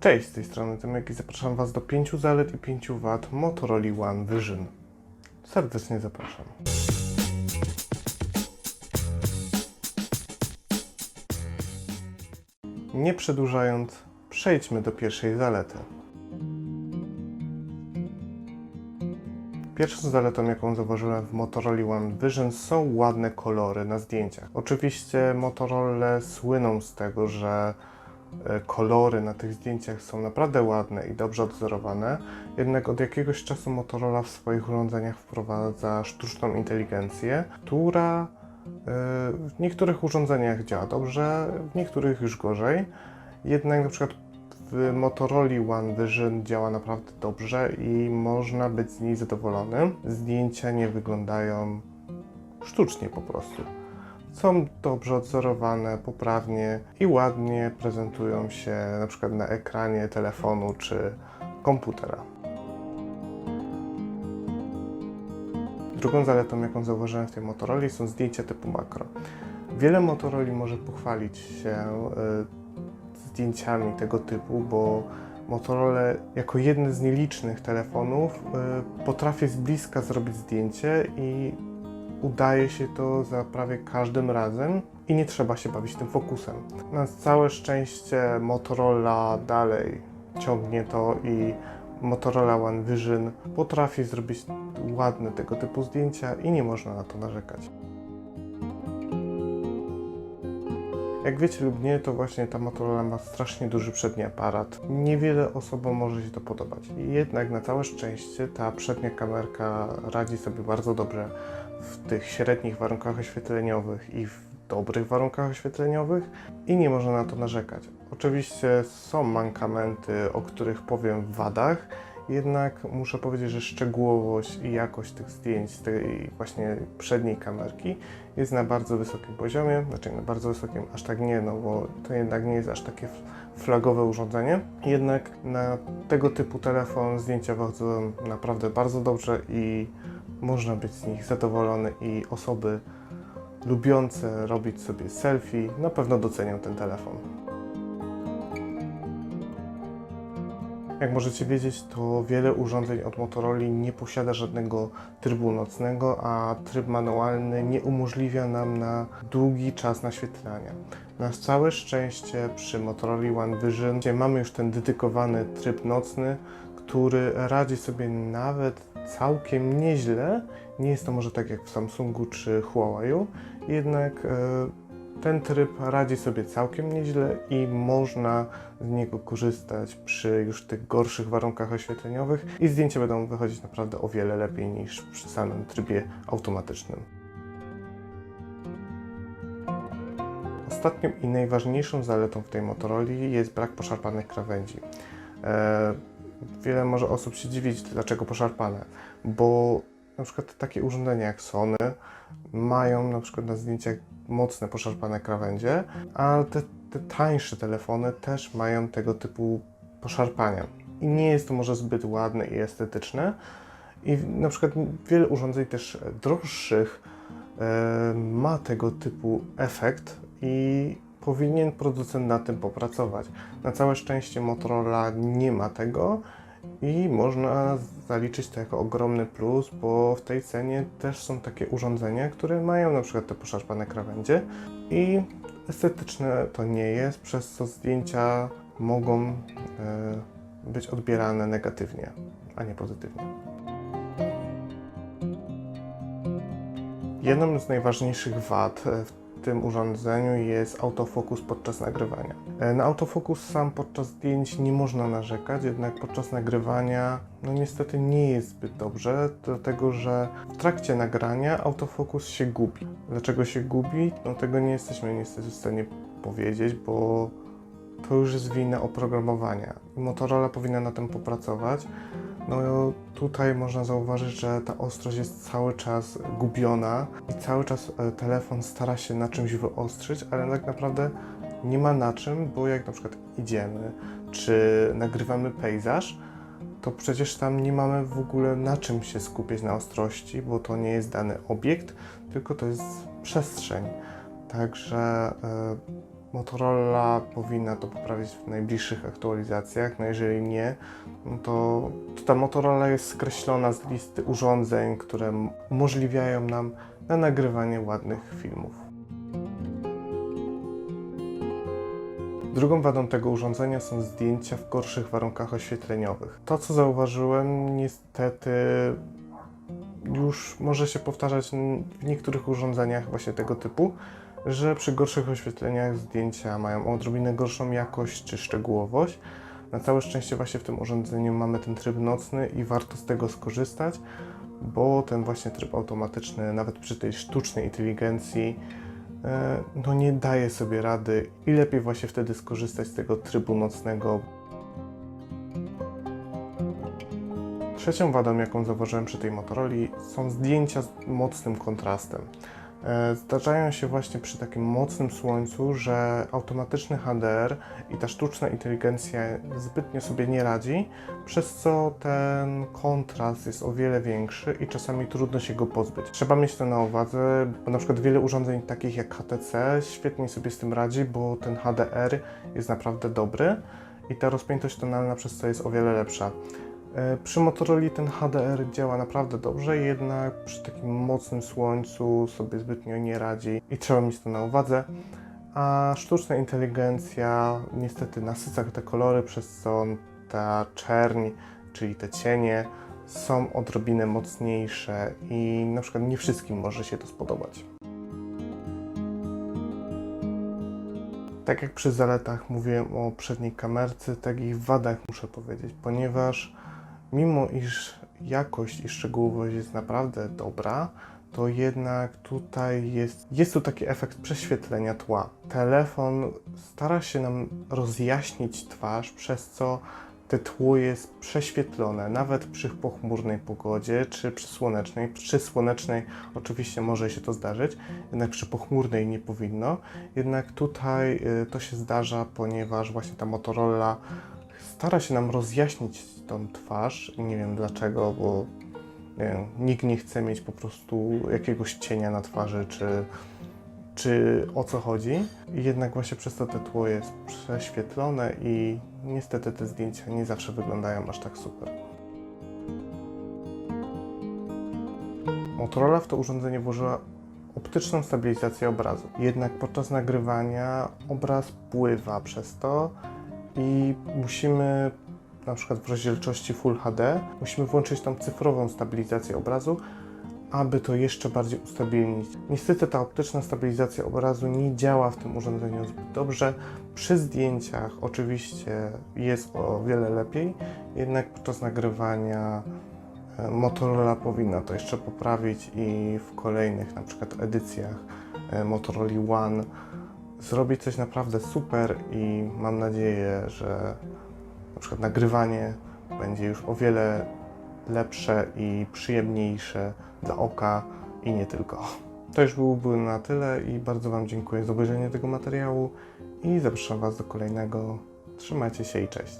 Cześć, z tej strony Tymek i zapraszam Was do 5 zalet i 5 wad Motorola One Vision. Serdecznie zapraszam. Nie przedłużając, przejdźmy do pierwszej zalety. Pierwszą zaletą, jaką zauważyłem w Motorola One Vision są ładne kolory na zdjęciach. Oczywiście Motorola słyną z tego, że kolory na tych zdjęciach są naprawdę ładne i dobrze odzorowane, jednak od jakiegoś czasu Motorola w swoich urządzeniach wprowadza sztuczną inteligencję, która e, w niektórych urządzeniach działa dobrze, w niektórych już gorzej. Jednak na przykład w Motorola One Vision działa naprawdę dobrze i można być z niej zadowolonym. Zdjęcia nie wyglądają sztucznie po prostu. Są dobrze odzorowane, poprawnie i ładnie prezentują się na przykład na ekranie telefonu czy komputera. Drugą zaletą, jaką zauważyłem w tej Motorola są zdjęcia typu makro. Wiele Motorola może pochwalić się y, zdjęciami tego typu, bo Motorola jako jeden z nielicznych telefonów y, potrafi z bliska zrobić zdjęcie i udaje się to za prawie każdym razem i nie trzeba się bawić tym fokusem. Na całe szczęście Motorola dalej ciągnie to i Motorola One Vision potrafi zrobić ładne tego typu zdjęcia i nie można na to narzekać. Jak wiecie lub nie, to właśnie ta Motorola ma strasznie duży przedni aparat. Niewiele osobom może się to podobać. Jednak na całe szczęście ta przednia kamerka radzi sobie bardzo dobrze w tych średnich warunkach oświetleniowych i w dobrych warunkach oświetleniowych i nie można na to narzekać. Oczywiście są mankamenty, o których powiem w wadach, jednak muszę powiedzieć, że szczegółowość i jakość tych zdjęć z tej właśnie przedniej kamerki jest na bardzo wysokim poziomie, znaczy na bardzo wysokim, aż tak nie, no bo to jednak nie jest aż takie flagowe urządzenie. Jednak na tego typu telefon zdjęcia wychodzą naprawdę bardzo dobrze i można być z nich zadowolony i osoby lubiące robić sobie selfie na pewno docenią ten telefon. Jak możecie wiedzieć, to wiele urządzeń od Motorola nie posiada żadnego trybu nocnego, a tryb manualny nie umożliwia nam na długi czas naświetlania. Na całe szczęście przy Motorola One Vision mamy już ten dedykowany tryb nocny, który radzi sobie nawet całkiem nieźle. Nie jest to może tak jak w Samsungu czy Huawei'u, jednak e, ten tryb radzi sobie całkiem nieźle i można z niego korzystać przy już tych gorszych warunkach oświetleniowych i zdjęcia będą wychodzić naprawdę o wiele lepiej niż przy samym trybie automatycznym. Ostatnią i najważniejszą zaletą w tej Motorola jest brak poszarpanych krawędzi. Wiele może osób się dziwić, dlaczego poszarpane, bo na przykład takie urządzenia jak Sony mają na przykład na zdjęciach mocne poszarpane krawędzie, a te, te tańsze telefony też mają tego typu poszarpania. I nie jest to może zbyt ładne i estetyczne. I na przykład wiele urządzeń też droższych e, ma tego typu efekt i powinien producent na tym popracować. Na całe szczęście Motorola nie ma tego i można zaliczyć to jako ogromny plus, bo w tej cenie też są takie urządzenia, które mają na przykład te poszarpane krawędzie i estetyczne to nie jest, przez co zdjęcia mogą e, być odbierane negatywnie, a nie pozytywnie. Jedną z najważniejszych wad e, w tym urządzeniu jest autofokus podczas nagrywania. E, Na autofokus sam podczas zdjęć nie można narzekać, jednak podczas nagrywania no niestety nie jest zbyt dobrze, dlatego że w trakcie nagrania autofokus się gubi. Dlaczego się gubi? No tego nie jesteśmy niestety w stanie powiedzieć, bo to już jest wina oprogramowania. Motorola powinna na tym popracować. No tutaj można zauważyć, że ta ostrość jest cały czas gubiona i cały czas e, telefon stara się na czymś wyostrzyć, ale tak naprawdę nie ma na czym, bo jak na przykład idziemy czy nagrywamy pejzaż, to przecież tam nie mamy w ogóle na czym się skupić na ostrości, bo to nie jest dany obiekt, tylko to jest przestrzeń. Także e, Motorola powinna to poprawić w najbliższych aktualizacjach, no jeżeli nie, to, to ta Motorola jest skreślona z listy urządzeń, które umożliwiają nam na nagrywanie ładnych filmów. Drugą wadą tego urządzenia są zdjęcia w gorszych warunkach oświetleniowych. To, co zauważyłem, niestety już może się powtarzać w niektórych urządzeniach właśnie tego typu, że przy gorszych oświetleniach zdjęcia mają odrobinę gorszą jakość czy szczegółowość. Na całe szczęście właśnie w tym urządzeniu mamy ten tryb nocny i warto z tego skorzystać, bo ten właśnie tryb automatyczny, nawet przy tej sztucznej inteligencji, e, no nie daje sobie rady i lepiej właśnie wtedy skorzystać z tego trybu nocnego. Trzecią wadą, jaką zauważyłem przy tej Motoroli, są zdjęcia z mocnym kontrastem. E, Zdarzają się właśnie przy takim mocnym słońcu, że automatyczny HDR i ta sztuczna inteligencja zbytnio sobie nie radzi, przez co ten kontrast jest o wiele większy i czasami trudno się go pozbyć. Trzeba mieć to na uwadze, bo na przykład wiele urządzeń takich jak HTC świetnie sobie z tym radzi, bo ten HDR jest naprawdę dobry i ta rozpiętość tonalna przez to jest o wiele lepsza. E, Przy Motorola ten HDR działa naprawdę dobrze, jednak przy takim mocnym słońcu sobie zbytnio nie radzi i trzeba mieć to na uwadze. A sztuczna inteligencja niestety nasyca te kolory, przez co ta czerń, czyli te cienie są odrobinę mocniejsze i na przykład nie wszystkim może się to spodobać. Tak jak przy zaletach mówiłem o przedniej kamerce, tak i w wadach muszę powiedzieć, ponieważ mimo iż jakość i szczegółowość jest naprawdę dobra, to jednak tutaj jest, jest tu taki efekt prześwietlenia tła. Telefon stara się nam rozjaśnić twarz, przez co te tło jest prześwietlone, nawet przy pochmurnej pogodzie czy przy słonecznej. Przy słonecznej oczywiście może się to zdarzyć, jednak przy pochmurnej nie powinno. Jednak tutaj y, to się zdarza, ponieważ właśnie ta Motorola stara się nam rozjaśnić tą twarz. Nie wiem dlaczego, bo nie wiem, nikt nie chce mieć po prostu jakiegoś cienia na twarzy, czy, czy o co chodzi. Jednak właśnie przez to te tło jest prześwietlone i niestety te zdjęcia nie zawsze wyglądają aż tak super. Motorola w to urządzenie włożyła optyczną stabilizację obrazu. Jednak podczas nagrywania obraz pływa przez to i musimy na przykład w rozdzielczości Full HD musimy włączyć tą cyfrową stabilizację obrazu, aby to jeszcze bardziej ustabilnić. Niestety ta optyczna stabilizacja obrazu nie działa w tym urządzeniu zbyt dobrze. Przy zdjęciach oczywiście jest o wiele lepiej, jednak podczas nagrywania e, Motorola powinna to jeszcze poprawić i w kolejnych na przykład edycjach e, Motorola One zrobić coś naprawdę super i mam nadzieję, że na przykład nagrywanie będzie już o wiele lepsze i przyjemniejsze dla oka i nie tylko. To już byłoby na tyle i bardzo Wam dziękuję za obejrzenie tego materiału i zapraszam Was do kolejnego. Trzymajcie się i cześć.